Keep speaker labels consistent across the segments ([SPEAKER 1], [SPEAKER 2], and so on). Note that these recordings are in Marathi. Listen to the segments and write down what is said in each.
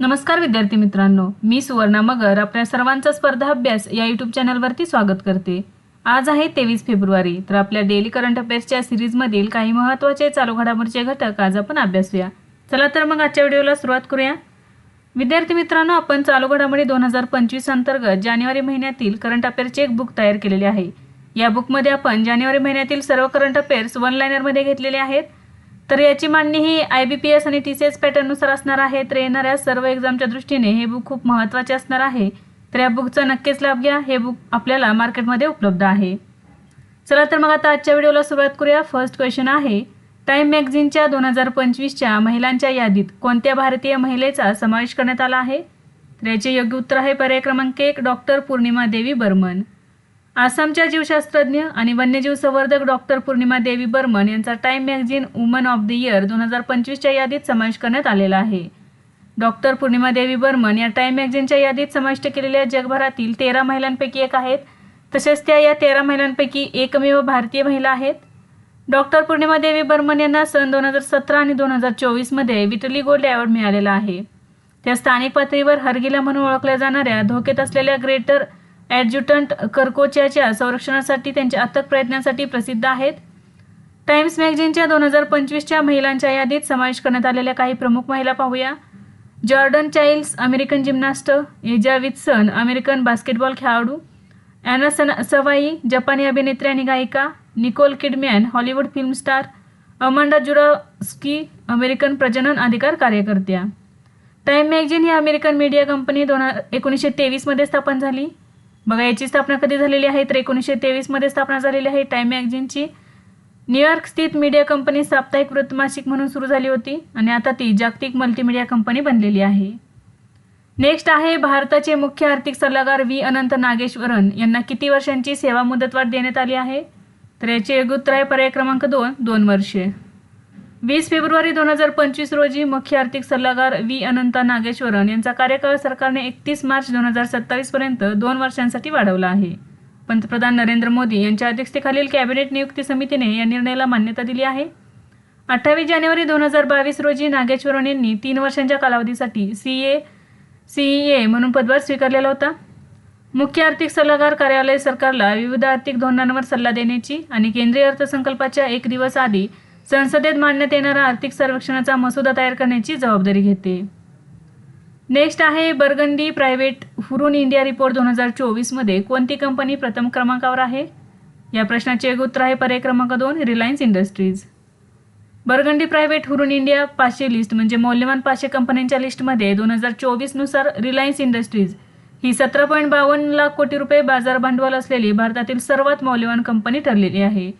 [SPEAKER 1] नमस्कार विद्यार्थी मित्रांनो मी सुवर्णा मगर आपल्या सर्वांचा स्पर्धा अभ्यास या यूट्यूब चॅनलवरती स्वागत करते. आज आहे तेवीस फेब्रुवारी तर आपल्या डेली करंट अफेअर्सच्या सिरीजमधील काही महत्त्वाचे चालू घडामोडीचे घटक आज आपण अभ्यासूया चला तर मग आजच्या व्हिडिओला सुरुवात करूया. विद्यार्थी मित्रांनो आपण चालू घडामोडी दोन हजार पंचवीस अंतर्गत जानेवारी महिन्यातील करंट अफेअर्सचे एक बुक तयार केलेले आहे. या बुकमध्ये आपण जानेवारी महिन्यातील सर्व करंट अफेअर्स वन लायनरमध्ये घेतलेले आहेत. तर याची मांडणी ही आय बी पी एस आणि टी सी एस पॅटर्ननुसार असणार आहे. तर येणाऱ्या सर्व एक्झामच्या दृष्टीने हे बुक खूप महत्त्वाचे असणार आहे. तर या बुकचा नक्कीच लाभ घ्या. हे बुक आपल्याला मार्केटमध्ये उपलब्ध आहे. चला तर मग आता आजच्या व्हिडिओला सुरुवात करूया. फर्स्ट क्वेश्चन आहे टाइम मॅगझिनच्या दोन हजार पंचवीसच्या महिलांच्या यादीत कोणत्या भारतीय महिलेचा समावेश करण्यात आला आहे? तर याचे योग्य उत्तर आहे पर्याय क्रमांक एक डॉक्टर पौर्णिमा देवी बर्मन आसामच्या जीवशास्त्रज्ञ आणि वन्यजीव संवर्धक डॉक्टर पूर्णिमा देवी बर्मन यांचा Time magazine woman of the year दोन हजार पंचवीसच्या यादीत समावेश करण्यात आलेला आहे. डॉक्टर पूर्णिमा देवी बर्मन या टाइम मॅगझिनच्या यादीत समाविष्ट केलेल्या जगभरातील तेरा महिलांपैकी एक आहेत. तसेच त्या या तेरा महिलांपैकी एकमेव भारतीय महिला आहेत. डॉक्टर पूर्णिमा देवी बर्मन यांना सन दोन हजार सतरा आणि दोन हजार चोवीसमध्ये विटली गोल्ड अवॉर्ड मिळालेला आहे. त्या स्थानिक पातळीवर हरगिला म्हणून ओळखल्या जाणाऱ्या धोक्यात असलेल्या ग्रेटर ॲडज्युटंट कर्कोच्याच्या संरक्षणासाठी त्यांच्या अथक प्रयत्नांसाठी प्रसिद्ध आहेत. टाइम्स मॅगझिनच्या दोन हजार पंचवीसच्या महिलांच्या यादीत समावेश करण्यात आलेल्या काही प्रमुख महिला पाहूया. Jordan childs American gymnast Aja Wilson American basketball खेळाडू. ॲना सना सवाई जपानी अभिनेत्री आणि गायिका. Nicole Kidman Hollywood film star Amanda Zurawski American प्रजनन अधिकार कार्यकर्त्या. टाईम मॅगझिन ही अमेरिकन मीडिया कंपनी दोन एकोणीसशे तेवीसमध्ये स्थापन झाली. बघा याची स्थापना कधी झालेली आहे? तर एकोणीसशे तेवीसमध्ये स्थापना झालेली आहे. टाईम मॅगझिनची. न्यूयॉर्क स्थित मीडिया कंपनी साप्ताहिक वृत्तमासिक म्हणून सुरू झाली होती आणि आता ती जागतिक मल्टीमीडिया कंपनी बनलेली आहे. नेक्स्ट आहे भारताचे मुख्य आर्थिक सल्लागार व्ही. अनंत नागेश्वरन. यांना किती वर्षांची सेवा मुदतवाढ देण्यात आली आहे? तर याचे योग्य उत्तर आहे पर्याय क्रमांक दोन दोन वर्षे. वीस फेब्रुवारी दोन हजार पंचवीस रोजी मुख्य आर्थिक सल्लागार व्ही अनंता नागेश्वरन यांचा कार्यकाळ सरकारने एकतीस मार्च दोन हजार सत्तावीसपर्यंत दोन वर्षांसाठी वाढवला आहे. पंतप्रधान नरेंद्र मोदी यांच्या अध्यक्षतेखालील कॅबिनेट नियुक्ती समितीने या निर्णयाला मान्यता दिली आहे. अठ्ठावीस जानेवारी दोन हजार बावीस रोजी नागेश्वरन यांनी तीन वर्षांच्या कालावधीसाठी सी ए सीई ए म्हणून पदभार स्वीकारलेला होता. मुख्य आर्थिक सल्लागार कार्यालय सरकारला विविध आर्थिक धोरणांवर सल्ला देण्याची आणि केंद्रीय अर्थसंकल्पाच्या एक दिवस आधी संसदेत मांडण्यात येणारा आर्थिक सर्वेक्षणाचा मसुदा तयार करण्याची जबाबदारी घेते. नेक्स्ट आहे Burgundy Private Hurun India report दोन हजार चोवीसमध्ये कोणती कंपनी प्रथम क्रमांकावर आहे? या प्रश्नाचे एक उत्तर आहे पर्याय क्रमांक दोन Reliance Industries Burgundy Private Hurun India पाचशे लिस्ट म्हणजे मौल्यवान पाचशे कंपन्यांच्या लिस्टमध्ये दोन हजार चोवीसनुसार रिलायन्स इंडस्ट्रीज ही सतरा पॉईंट बावन्न लाख कोटी रुपये बाजार भांडवल असलेली भारतातील सर्वात मौल्यवान कंपनी ठरलेली आहे.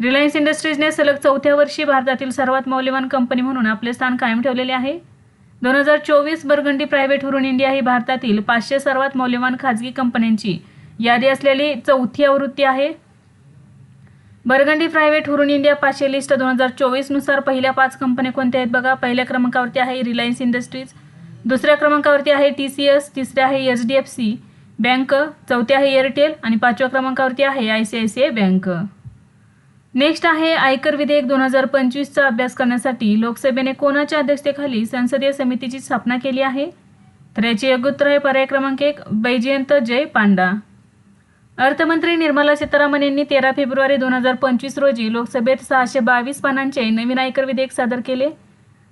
[SPEAKER 1] रिलायन्स इंडस्ट्रीजने सलग चौथ्या वर्षी भारतातील सर्वात मौल्यवान कंपनी म्हणून आपले स्थान कायम ठेवलेले आहे. दोन हजार चोवीस बर्गंडी प्रायव्हेट हुरून इंडिया ही भारतातील पाचशे सर्वात मौल्यवान खाजगी कंपन्यांची यादी असलेली चौथी आवृत्ती आहे. बर्गंडी प्रायव्हेट हुरून इंडिया पाचशे लिस्ट दोन हजार चोवीसनुसार पहिल्या पाच कंपन्या कोणत्या आहेत बघा. पहिल्या क्रमांकावरती आहे रिलायन्स इंडस्ट्रीज दुसऱ्या क्रमांकावरती आहे टी सी एस तिसऱ्या आहे H D F C bank चौथ्या आहे एअरटेल आणि पाचव्या क्रमांकावरती आहे I C I C I bank next आहे आयकर विधेयक दोन हजार पंचवीसचा अभ्यास करण्यासाठी लोकसभेने कोणाच्या अध्यक्षतेखाली संसदीय समितीची स्थापना केली आहे? तर याचे योग्य उत्तर आहे पर्याय क्रमांक एक बैजयंत जय पांडा. अर्थमंत्री निर्मला सीतारामन यांनी तेरा फेब्रुवारी दोन हजार पंचवीस रोजी लोकसभेत सहाशे बावीस पानांचे नवीन आयकर विधेयक सादर केले.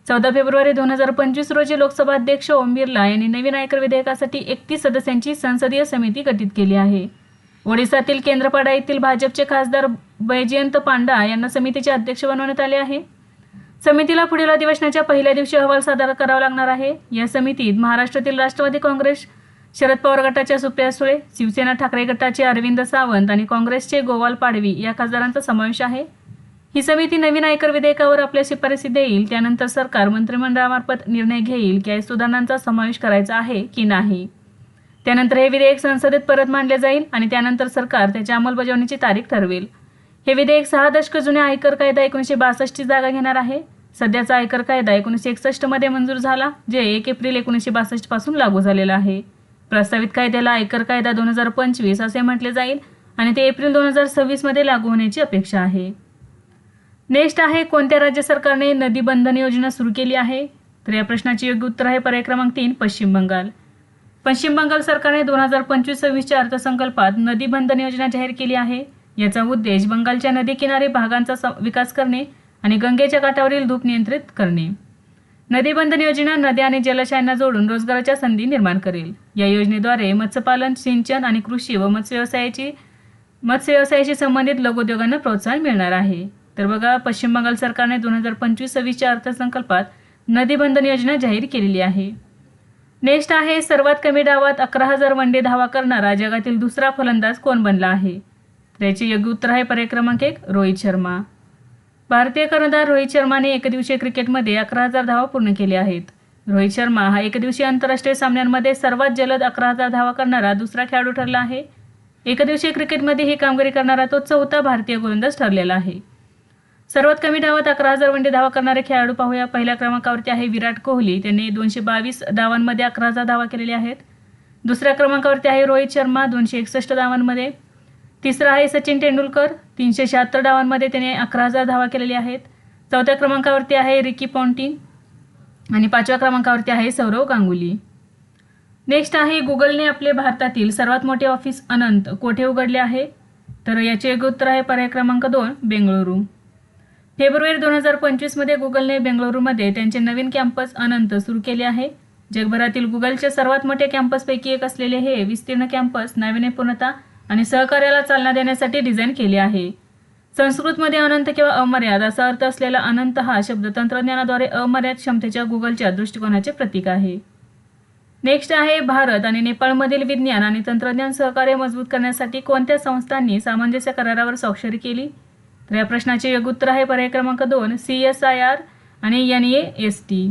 [SPEAKER 1] चौदा फेब्रुवारी दोन हजार पंचवीस रोजी लोकसभा अध्यक्ष ओम बिर्ला यांनी नवीन आयकर विधेयकासाठी एकतीस सदस्यांची संसदीय समिती गठीत केली आहे. ओडिसातील केंद्रपाडा येथील भाजपचे खासदार वैजयंत पांडा यांना समितीचे अध्यक्ष बनवण्यात आले आहे. समितीला पुढील अधिवेशनाच्या पहिल्या दिवशी अहवाल सादर करावा लागणार आहे. या समितीत महाराष्ट्रातील राष्ट्रवादी काँग्रेस शरद पवार गटाच्या सुप्रिया सुळे शिवसेना ठाकरे गटाचे अरविंद सावंत आणि काँग्रेसचे गोवाल पाडवी या खासदारांचा समावेश आहे. ही समिती नवीन आयकर विधेयकावर आपल्या शिफारसी देईल. त्यानंतर सरकार मंत्रिमंडळामार्फत निर्णय घेईल की या सुधारणांचा समावेश करायचा आहे की नाही. त्यानंतर हे विधेयक संसदेत परत मांडले जाईल आणि त्यानंतर सरकार त्याच्या अंमलबजावणीची तारीख ठरवेल. हे विधेयक सहा दशक जुन्या आयकर कायदा एकोणीसशे बासष्टची जागा घेणार आहे. सध्याचा आयकर कायदा एकोणीसशे एकसष्टमध्ये मंजूर झाला जे एक एप्रिल एकोणीसशे बासष्टपासून लागू झालेला आहे. प्रस्तावित कायद्याला आयकर कायदा दोन हजार पंचवीस असे म्हटले जाईल आणि ते एप्रिल दोन हजार सव्वीसमध्ये लागू होण्याची अपेक्षा आहे. नेक्स्ट आहे कोणत्या राज्य सरकारने नदी बंधन योजना सुरू केली आहे? तर या प्रश्नाचे योग्य उत्तर आहे पर्याय क्रमांक तीन पश्चिम बंगाल. पश्चिम बंगाल सरकारने दोन हजार पंचवीस सव्वीसच्या अर्थसंकल्पात नदी बंधन योजना जाहीर केली आहे. याचा उद्देश बंगालच्या नदीकिनारी भागांचा स- विकास करणे आणि गंगेच्या काठावरील धूप नियंत्रित करणे. नदीबंधन योजना नद्या आणि जलाशयांना जोडून रोजगाराच्या संधी निर्माण करेल. या योजनेद्वारे मत्स्यपालन सिंचन आणि कृषी व मत्स्य व्यवसायाची मत्स्य व्यवसायाशी संबंधित लघुउद्योगांना प्रोत्साहन मिळणार आहे. तर बघा पश्चिम बंगाल सरकारने दोन हजार पंचवीस सव्वीसच्या अर्थसंकल्पात नदीबंधन योजना जाहीर केलेली आहे. नेक्स्ट आहे सर्वात कमी डावात अकरा हजार वनडे धावा करणारा जगातील दुसरा फलंदाज कोण बनला आहे? तर याचे योग्य उत्तर आहे पर्याय क्रमांक एक रोहित शर्मा. भारतीय कर्णधार रोहित शर्माने एकदिवसीय क्रिकेटमध्ये अकरा हजार धावा पूर्ण केल्या आहेत. रोहित शर्मा हा एकदिवसीय आंतरराष्ट्रीय सामन्यांमध्ये सर्वात जलद अकरा हजार धावा करणारा दुसरा खेळाडू ठरला आहे. एकदिवसीय क्रिकेटमध्ये ही कामगिरी करणारा तो चौथा भारतीय गोलंदाज ठरलेला आहे. सर्वात कमी धावात अकरा हजार वनडे धावा करणारे खेळाडू पाहूया. पहिल्या क्रमांकावरती आहे विराट कोहली. त्यांनी दोनशे बावीस धावांमध्ये अकरा हजार धावा केलेल्या आहेत. दुसऱ्या क्रमांकावरती आहे रोहित शर्मा. दोनशे एकसष्ट धावांमध्ये तिसरा आहे सचिन तेंडुलकर. तीनशे शहात्तर डावांमध्ये त्याने अकरा हजार धावा केलेल्या आहेत. चौथ्या क्रमांकावरती आहे रिकी पॉन्टिंग आणि पाचव्या क्रमांकावरती आहे सौरव गांगुली. नेक्स्ट आहे गुगलने आपले भारतातील सर्वात मोठे ऑफिस अनंत कोठे उघडले आहे? तर याचे एक उत्तर आहे पर्याय क्रमांक दोन बेंगळुरू. फेब्रुवारी दोन हजार पंचवीसमध्ये गुगलने बेंगळुरूमध्ये त्यांचे नवीन कॅम्पस अनंत सुरू केले आहे. जगभरातील गुगलचे सर्वात मोठे कॅम्पसपैकी एक असलेले हे विस्तीर्ण कॅम्पस नाविन्यपूर्णता आणि सहकार्याला चालना देण्यासाठी डिझाईन केले आहे. संस्कृतमध्ये अनंत किंवा अमर्याद असा अर्थ असलेला अनंत हा शब्द तंत्रज्ञानाद्वारे अमर्याद क्षमतेच्या गुगलच्या दृष्टिकोनाचे प्रतीक आहे. नेक्स्ट आहे भारत आणि नेपाळमधील विज्ञान आणि तंत्रज्ञान सहकार्य मजबूत करण्यासाठी कोणत्या संस्थांनी सामंजस्य करारावर स्वाक्षरी केली? तर या प्रश्नाचे योग्य उत्तर आहे पर्याय क्रमांक दोन सी एस आय आर आणि N A S T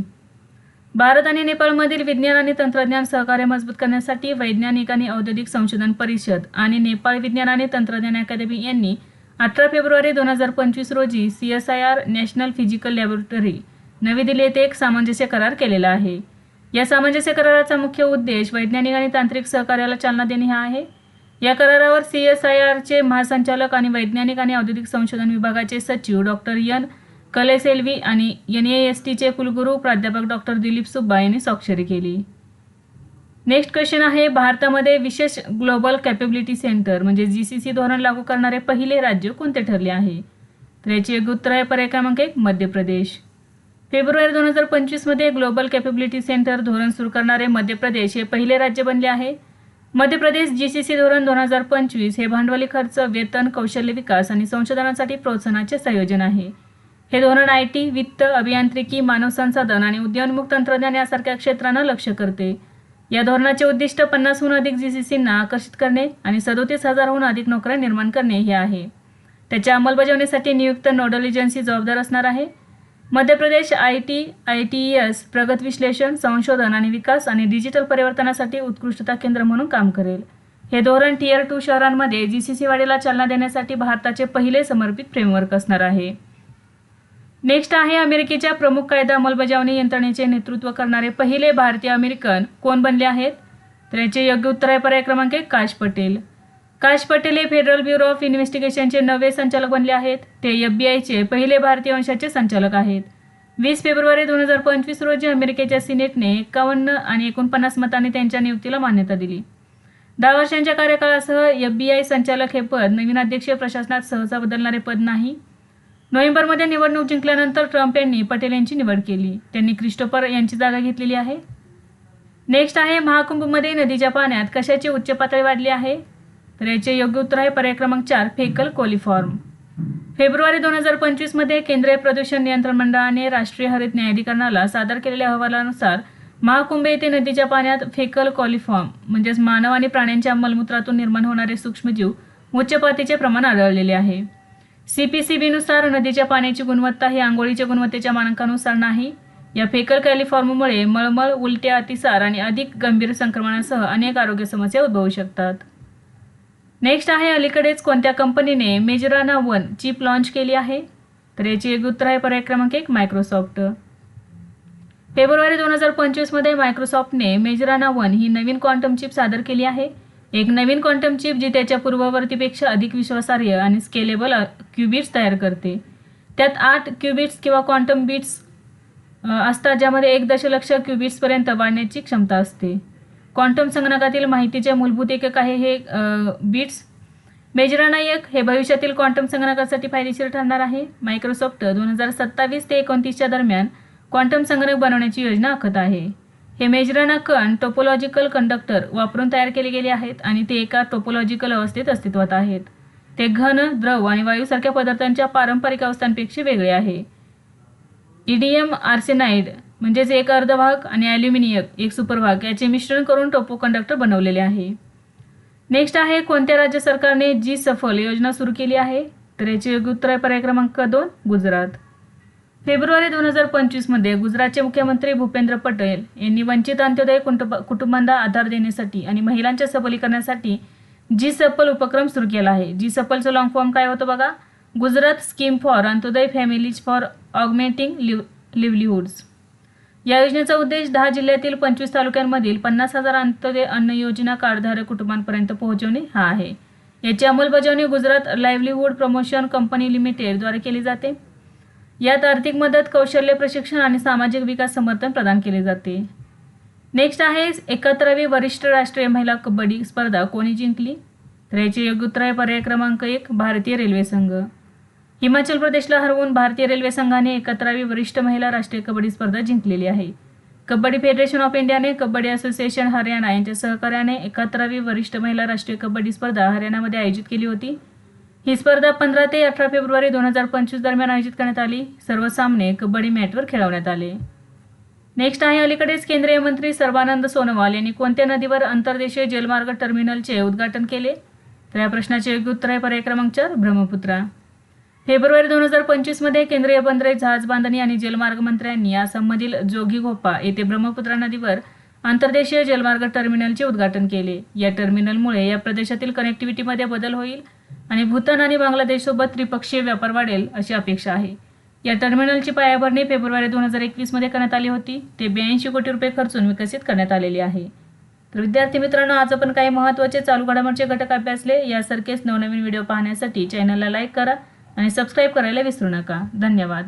[SPEAKER 1] Bharat आणि नेपाळमधील विज्ञान आणि तंत्रज्ञान सहकार्य मजबूत करण्यासाठी वैज्ञानिक आणि औद्योगिक संशोधन परिषद आणि नेपाळ विज्ञान आणि तंत्रज्ञान अकादमी यांनी अठरा फेब्रुवारी दोन हजार पंचवीस रोजी C S I R national physical laboratory नवी दिल्ली येथे एक सामंजस्य करार केलेला आहे. या सामंजस्य कराराचा मुख्य उद्देश वैज्ञानिक आणि तांत्रिक सहकार्याला चालना देणे हा आहे. या करारावर सी एस आय आरचे महासंचालक आणि वैज्ञानिक आणि औद्योगिक संशोधन विभागाचे सचिव डॉक्टर यन एन कलेसेल्वी आणि एन ए एस टीचे कुलगुरू प्राध्यापक डॉक्टर दिलीप सुब्बा यांनी स्वाक्षरी केली. नेक्स्ट क्वेश्चन आहे भारतामध्ये विशेष ग्लोबल कॅपेबिलिटी सेंटर म्हणजे जी सी सी धोरण लागू करणारे पहिले राज्य कोणते ठरले आहे? तर याची एक उत्तर आहे पर्याय क्रमांक एक मध्य प्रदेश फेब्रुवारी दोन हजार पंचवीसमध्ये ग्लोबल कॅपेबिलिटी सेंटर धोरण सुरू करणारे मध्य प्रदेश हे पहिले राज्य बनले आहे. मध्य प्रदेश जी सी सी धोरण दोन हजार पंचवीस हे भांडवली खर्च वेतन कौशल्य विकास आणि संशोधनासाठी प्रोत्साहनाचे संयोजन आहे. हे धोरण आय टी वित्त अभियांत्रिकी मानव संसाधन आणि उद्योन्मुख तंत्रज्ञान यासारख्या क्षेत्रांना लक्ष करते. या धोरणाचे उद्दिष्ट पन्नासहून अधिक जी सी सींना आकर्षित करणे आणि सदोतीस हजारहून अधिक नोकऱ्या निर्माण करणे हे आहे. त्याच्या अंमलबजावणीसाठी नियुक्त नोडल एजन्सी जबाबदार असणार आहे. Madhya Pradesh I T I T S प्रगत विश्लेषण संशोधन आणि विकास आणि डिजिटल परिवर्तनासाठी उत्कृष्टता केंद्र म्हणून काम करेल. हे धोरण टीयर टू शहरांमध्ये जी सी सी वाढीला चालना देण्यासाठी भारताचे पहिले समर्पित फ्रेमवर्क असणार आहे. नेक्स्ट आहे अमेरिकेच्या प्रमुख कायदा अंमलबजावणी यंत्रणेचे नेतृत्व करणारे पहिले भारतीय अमेरिकन. कोण बनले आहेत? तर याचे योग्य उत्तर आहे पर्याय क्रमांक एक काश पटेल. काश पटेल हे फेडरल ब्युरो ऑफ इन्व्हेस्टिगेशनचे नवे संचालक बनले आहेत. ते एफ बी आयचे पहिले भारतीय वंशाचे संचालक आहेत. वीस फेब्रुवारी दोन हजार पंचवीस रोजी अमेरिकेच्या सिनेटने एकावन्न आणि एकोणपन्नास मतांनी त्यांच्या नियुक्तीला मान्यता दिली. दहा वर्षांच्या कार्यकाळासह एफ बी आय संचालक हे पद नवीन अध्यक्षीय प्रशासनात सहसा बदलणारे पद नाही. नोव्हेंबरमध्ये निवडणूक जिंकल्यानंतर ट्रम्प यांनी पटेल यांची निवड केली. त्यांनी क्रिस्टोफर यांची जागा घेतलेली आहे. नेक्स्ट आहे महाकुंभमध्ये नदीच्या पाण्यात कशाची उच्च पातळी वाढली आहे? तर याचे योग्य उत्तर आहे पर्याय क्रमांक चार फेकल कोलिफॉर्म. फेब्रुवारी दोन हजार पंचवीसमध्ये केंद्रीय प्रदूषण नियंत्रण मंडळाने राष्ट्रीय हरित न्यायाधिकरणाला सादर केलेल्या अहवालानुसार महाकुंभ येथे नदीच्या पाण्यात फेकल कॉलिफॉर्म म्हणजेच मानव आणि प्राण्यांच्या मलमूत्रातून निर्माण होणारे सूक्ष्मजीव उच्च पातळीचे प्रमाण आढळलेले आहे. सी पी सी बीनुसार नदीच्या पाण्याची गुणवत्ता ही आंघोळीच्या गुणवत्तेच्या मानकानुसार नाही. या फेकल कॅलिफॉर्ममुळे मळमळ उलट्या अतिसार आणि अधिक गंभीर संक्रमणासह अनेक आरोग्य समस्या उद्भवू शकतात. नेक्स्ट आहे अलीकडेच कोणत्या कंपनीने मेजराना वन चिप लॉन्च केली आहे? तर याची एक उत्तर आहे पर्याय क्रमांक एक मायक्रोसॉफ्ट फेब्रुवारी दोन हजार पंचवीसमध्ये मायक्रोसॉफ्टने मेजराना वन ही नवीन क्वांटम चिप सादर केली आहे. एक नवीन क्वांटम चिप जी त्याच्या पूर्ववर्तीपेक्षा अधिक विश्वासार्ह आणि स्केलेबल क्युबिट्स तयार करते. त्यात आठ क्युबिट्स किंवा क्वांटम बिट्स असतात ज्यामध्ये एक दशलक्ष क्युबिट्सपर्यंत वाढण्याची क्षमता असते. क्वांटम संगणकातील माहितीचे मूलभूत एकक आहे हे बीट्स मेजराना एक हे भविष्यातील क्वांटम संगणकासाठी फायदेशीर ठरणार आहे. मायक्रोसॉफ्ट दोन हजार सत्तावीस ते एकोणतीसच्या दरम्यान क्वांटम संगणक बनवण्याची योजना आखत आहे. हे मेजरना कण टोपोलॉजिकल कंडक्टर वापरून तयार केले गेले आहेत आणि ते एका टोपोलॉजिकल अवस्थेत अस्तित्वात आहेत. ते घन द्रव आणि वायूसारख्या पदार्थांच्या पारंपरिक अवस्थांपेक्षा वेगळे आहे. इडियम आर्सेनाइड म्हणजेच एक अर्धभाग आणि ॲल्युमिनियम एक सुपरभाग याचे मिश्रण करून टोपो कंडक्टर बनवलेले आहे. नेक्स्ट आहे कोणत्या राज्य सरकारने जी सफल योजना सुरू केली आहे? तर याचे योग्य उत्तर आहे पर्याय क्रमांक दोन गुजरात. फेब्रुवारी दोन हजार पंचवीसमध्ये गुजरातचे मुख्यमंत्री भूपेंद्र पटेल यांनी वंचित अंत्योदय कुटुंब कुटुंबांना आधार देण्यासाठी आणि महिलांच्या सबलीकरणासाठी जी सफल उपक्रम सुरू केला आहे. जी सफलचं लॉंग फॉर्म काय होतं बघा? Gujarat scheme for Antyodaya families for augmenting live livelihoods या योजनेचा उद्देश दहा जिल्ह्यातील पंचवीस तालुक्यांमधील पन्नास हजार अंत्योदय अन्न योजना कार्डधारक कुटुंबांपर्यंत पोहोचवणे हा आहे. याची अंमलबजावणी गुजरात लाईव्हलीहूड प्रमोशन कंपनी लिमिटेडद्वारे केली जाते. यात आर्थिक मदत कौशल्य प्रशिक्षण आणि सामाजिक विकास समर्थन प्रदान केले जाते. नेक्स्ट आहे एकत्रवी वरिष्ठ राष्ट्रीय महिला कबड्डी स्पर्धा. कोणी जिंकली? तर याचे योग्य उत्तर आहे पर्याय क्रमांक एक भारतीय रेल्वे संघ. हिमाचल प्रदेशला हरवून भारतीय रेल्वे संघाने एकत्रावी वरिष्ठ महिला राष्ट्रीय कबड्डी स्पर्धा जिंकलेली आहे. कबड्डी फेडरेशन ऑफ इंडियाने कबड्डी असोसिएशन हरियाणा यांच्या सहकार्याने एकत्रावी वरिष्ठ महिला राष्ट्रीय कबड्डी स्पर्धा हरियाणामध्ये आयोजित केली होती. ही स्पर्धा पंधरा ते अठरा फेब्रुवारी दोन हजार पंचवीस दरम्यान आयोजित करण्यात आली. सर्व सामने कबड्डी मॅटवर खेळवण्यात आले. नेक्स्ट आहे अलीकडेच केंद्रीय मंत्री सर्वानंद सोनोवाल यांनी कोणत्या नदीवर अंतर्देशीय जलमार्ग टर्मिनलचे उद्घाटन केले? तर या प्रश्नाचे योग्य उत्तर आहे पर्याय क्रमांक चार ब्रह्मपुत्रा. फेब्रुवारी दोन हजार पंचवीसमध्ये केंद्रीय बंदरे जहाज बांधणी आणि जलमार्ग मंत्र्यांनी आसाममधील जोगीघोपा येथे ब्रह्मपुत्रा नदीवर आंतरदेशीय जलमार्ग टर्मिनलचे उद्घाटन केले. या टर्मिनलमुळे या प्रदेशातील कनेक्टिव्हिटीमध्ये बदल होईल. आणि भूतान आणि बांगलादेशसोबत त्रिपक्षीय व्यापार वाढेल अशी अपेक्षा आहे. या टर्मिनलची पायाभरणी फेब्रुवारी दोन हजार एकवीसमध्ये करण्यात आली होती. ते ब्याऐंशी कोटी रुपये खर्चून विकसित करण्यात आलेली आहे. तर विद्यार्थी मित्रांनो आज आपण काही महत्त्वाचे चालू घडामोडचे घटक अभ्यासले यासारखेच नवनवीन व्हिडिओ पाहण्यासाठी चॅनलला लाईक करा आणि सबस्क्राईब करायला विसरू नका. धन्यवाद.